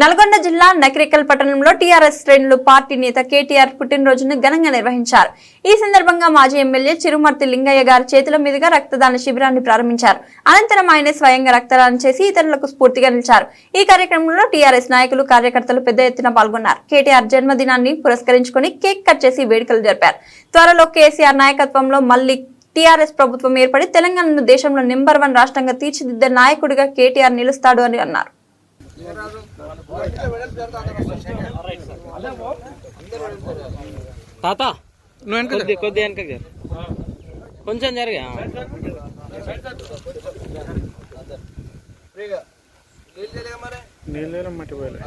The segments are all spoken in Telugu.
నల్గొండ జిల్లా నకిరేకల్ పట్టణంలో టీఆర్ఎస్ శ్రేణులు పార్టీ నేత కేటీఆర్ పుట్టినరోజును ఘనంగా నిర్వహించారు. ఈ సందర్భంగా మాజీ ఎమ్మెల్యే చిరుమర్తి లింగయ్య గారి చేతుల మీదుగా రక్తదాన శిబిరాన్ని ప్రారంభించారు. అనంతరం ఆయన స్వయంగా రక్తదానం చేసి ఇతరులకు స్ఫూర్తిగా నిలిచారు. ఈ కార్యక్రమంలో టీఆర్ఎస్ నాయకులు కార్యకర్తలు పెద్ద ఎత్తున పాల్గొన్నారు. కేటీఆర్ జన్మదినాన్ని పురస్కరించుకుని కేక్ కట్ చేసి వేడుకలు జరిపారు. త్వరలో కేసీఆర్ నాయకత్వంలో మళ్ళీ టీఆర్ఎస్ ప్రభుత్వం ఏర్పడి తెలంగాణను దేశంలో నెంబర్ వన్ రాష్ట్రంగా తీర్చిదిద్దే నాయకుడిగా కేటీఆర్ నిలుస్తాడు అని అన్నారు. తాత నువ్వు వెనక కొద్ది కొద్ది వెనక కొంచెం జరిగా. నీళ్ళు మట్టి పోయలే.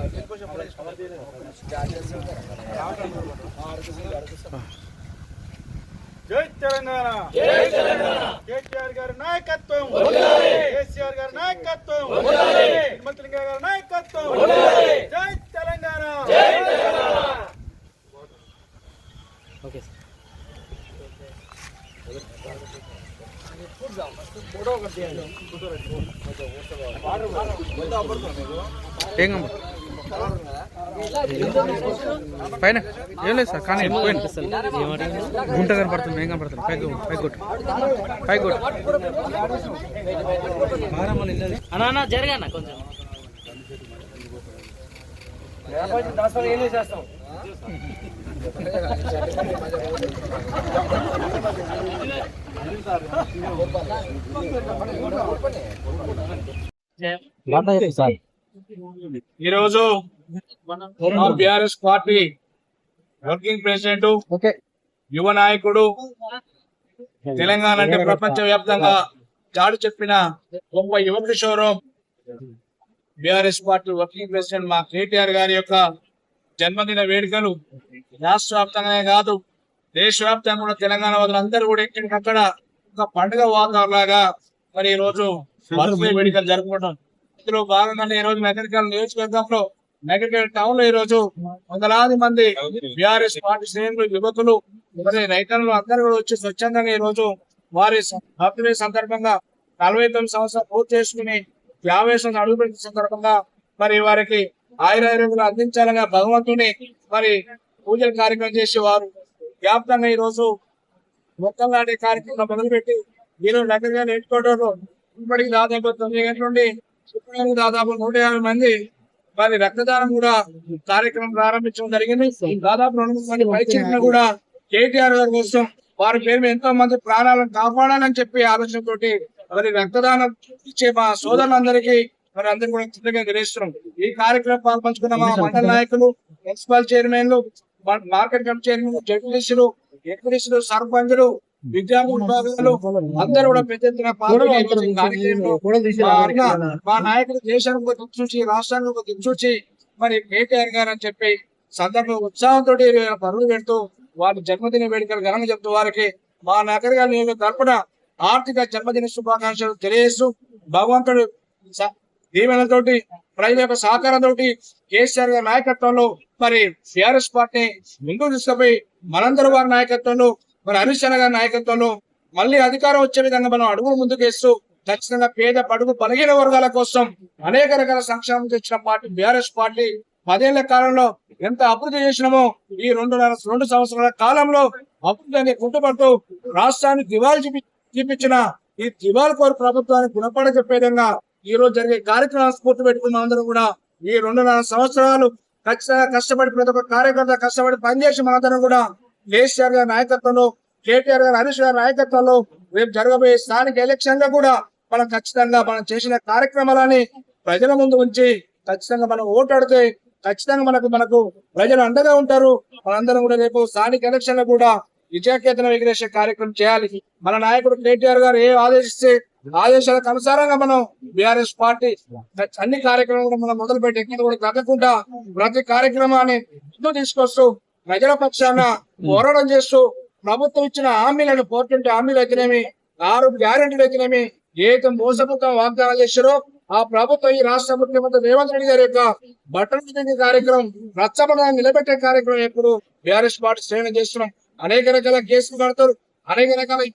జై తెలంగాణ. జై తెలంగాణ. కేటీఆర్ గారి నాయకత్వం. కేసీఆర్ గారి నాయకత్వం. తిరుమల గారి నాయకత్వం. జై తెలంగాణ. Okay sir. ఏం కమ్మ? పైన. ఏం లేదు సార్ కానీ పోయిన. గుంట కనపడుతుంది ఏం కనపడుతుంది పైకి పైకి కొట్టు. పైకి కొట్టు. అన్నా అన్న జరగా అన్న కొంచెం. ఈరోజు మా బిఆర్ఎస్ పార్టీ వర్కింగ్ ప్రెసిడెంట్ యువ నాయకుడు తెలంగాణ అంటే ప్రపంచ వ్యాప్తంగా చాడు చెప్పిన గొప్ప యువ కిషోరం బిఆర్ఎస్ పార్టీ వర్కింగ్ ప్రెసిడెంట్ మా కేటీఆర్ గారి యొక్క జన్మదిన వేడుకలు రాష్ట్ర వ్యాప్తంగానే కాదు దేశవ్యాప్తంగా కూడా తెలంగాణ వాళ్ళందరూ కూడా ఎక్కడికక్కడ ఒక పండుగ వాతావరణం లాగా మరి ఈ రోజు వేడుకలు జరుపుకుంటాం రైతులు భాగంగా ఈ రోజు నగరికల్ నియోజకవర్గంలో నగరికల్ టౌన్లో ఈ రోజు వందలాది మంది బీఆర్ఎస్ పార్టీ శ్రేణులు యువకులు మరి రైతులు అందరూ కూడా వచ్చి స్వచ్ఛందంగా ఈ రోజు వారి బర్త్డే సందర్భంగా నలభై తొమ్మిది సంవత్సరాలు పూర్తి చేసుకుని యాభై అడుగుపెట్టిన సందర్భంగా మరి వారికి ఆయురారోగ్యాలు అందించాలని భగవంతుని మరి పూజల కార్యక్రమం చేసి వారు వ్యాప్తంగా ఈ రోజు మొత్తం కార్యక్రమం మొదలుపెట్టి ఈరోజు నగరంగా నేర్చుకోవడంలో ఇప్పటికి దాదాపు తొమ్మిది గంటల నుండి ఇప్పటివరకు దాదాపు నూట యాభై మంది వారి రక్తదానం కూడా కార్యక్రమం ప్రారంభించడం జరిగింది. దాదాపు రెండు మంది పైచీలను కూడా కేటీఆర్ గారి కోసం వారి పేరు ఎంతో మంది ప్రాణాలను కాపాడాలని చెప్పి ఆలోచనతోటి మరి రక్తదానం ఇచ్చే మా సోదరులందరికీ మరి అందరికీ కూడా కృతజ్ఞత తెలియజేస్తున్నాం. ఈ కార్యక్రమం పాల్పంచుకున్న మా మండల నాయకులు మున్సిపల్ చైర్మన్లు మార్కెట్ కమిటీ చైర్మన్ జడ్పీసీలు ఎంపీసీలు సర్పంచులు విద్యార్థి విభాగాలు అందరూ కూడా పెద్ద ఎత్తున పాల్గొని మా నాయకులు దేశానికి ఒక దిక్సూచి రాష్ట్రానికి ఒక దిక్సూచి మరి కేటీఆర్ గారు అని చెప్పి సందర్భ ఉత్సాహంతో పరుగు పెడుతూ వారి జన్మదిన వేడుకలు ఘనంగా చెప్తూ వారికి మా నగర గారి నియోజక తరపున ఆర్థిక జన్మదిన శుభాకాంక్షలు తెలియజేస్తూ భగవంతుడు దీవెనతోటి ప్రజల యొక్క సహకారంతో కేసీఆర్ గారి నాయకత్వంలో మరి సిఆర్ఎస్ పార్టీ ముందుకు తీసుకుపోయి మనందరూ వారి నాయకత్వంలో మరి హరీష్ గారి నాయకత్వంలో మళ్ళీ అధికారం వచ్చే విధంగా మనం అడుగు ముందుకు వేస్తూ ఖచ్చితంగా పేద పడుగు బలహీన వర్గాల కోసం అనేక రకాల సంక్షేమం తెచ్చిన పార్టీ బీఆర్ఎస్ పార్టీ పదేళ్ళ కాలంలో ఎంత అభివృద్ధి చేసినామో ఈ రెండు రెండు సంవత్సరాల కాలంలో అభివృద్ధి కుంటుపడుతూ రాష్ట్రాన్ని దివాళి చూపి చూపించిన ఈ దివాళి కోరు ప్రభుత్వాన్ని గుణపడ చెప్పే విధంగా ఈ రోజు జరిగే కార్యక్రమాలు స్ఫూర్తి పెట్టుకున్న అందరూ కూడా. ఈ రెండున్నర సంవత్సరాలు ఖచ్చితంగా కష్టపడి ప్రతి ఒక్క కార్యకర్త కష్టపడి పనిచేసి మనందరం కూడా కేసీఆర్ గారి నాయకత్వంలో కేటీఆర్ గారి హరీష్ గారి నాయకత్వంలో రేపు జరగబోయే స్థానిక ఎలక్షన్లో కూడా మనం ఖచ్చితంగా మనం చేసిన కార్యక్రమాలని ప్రజల ముందు ఉంచి ఖచ్చితంగా మనం ఓటాడితే ఖచ్చితంగా మనకు మనకు ప్రజలు అండగా ఉంటారు. మనందరం కూడా రేపు స్థానిక ఎలక్షన్లో కూడా విజయకేతన ఎగిరేసే కార్యక్రమం చేయాలి. మన నాయకుడు కేటీఆర్ గారు ఏ ఆదేశిస్తే ఆదేశాలకు అనుసారంగా మనం బీఆర్ఎస్ పార్టీ అన్ని కార్యక్రమాలు కూడా మనం మొదలు పెట్టి కూడా తగ్గకుండా ప్రతి కార్యక్రమాన్ని ముందుకు తీసుకొస్తూ ప్రజల పక్షాన పోరాటం చేస్తూ ప్రభుత్వం ఇచ్చిన హామీలను పోర్టుంటే హామీలు అయితేనేమి ఆరు గ్యారెంటీలు అయితేనేమి ఏదైతే మోసపూర్వక వాగ్దానాలు చేశారో ఆ ప్రభుత్వం ఈ రాష్ట్ర ముఖ్యమంత్రి రేవంత్ రెడ్డి గారి యొక్క బట్టల కార్యక్రమం రచ్చబంధనాన్ని నిలబెట్టే కార్యక్రమం ఎప్పుడు బీఆర్ఎస్ పార్టీ శ్రేణి చేస్తున్నాం. అనేక రకాల కేసులు కడతారు అనేక రకాల